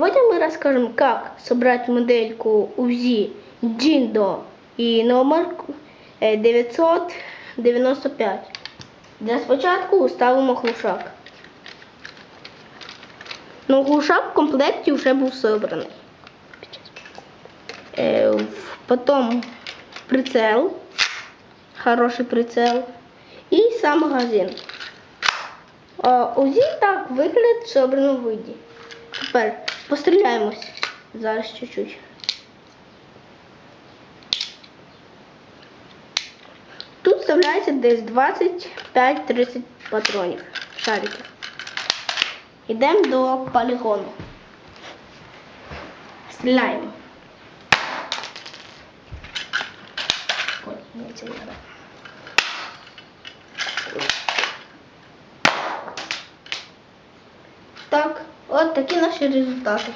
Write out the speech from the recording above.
Сегодня мы расскажем, как собрать модельку УЗИ Jindo и номер е, 995. Для спочатку ставимо глушак. Ну, глушак в комплекті вже був собраний. Е, в- Потім прицел, хороший прицел і сам магазин. А УЗІ так вигляд в собраному виді. Тепер постріляємось. Зараз чуть-чуть. Тут вставляється десь 25-30 патронів шариків. Йдемо до полігону. Стріляємо. Ой, не Так, от такі наші результати.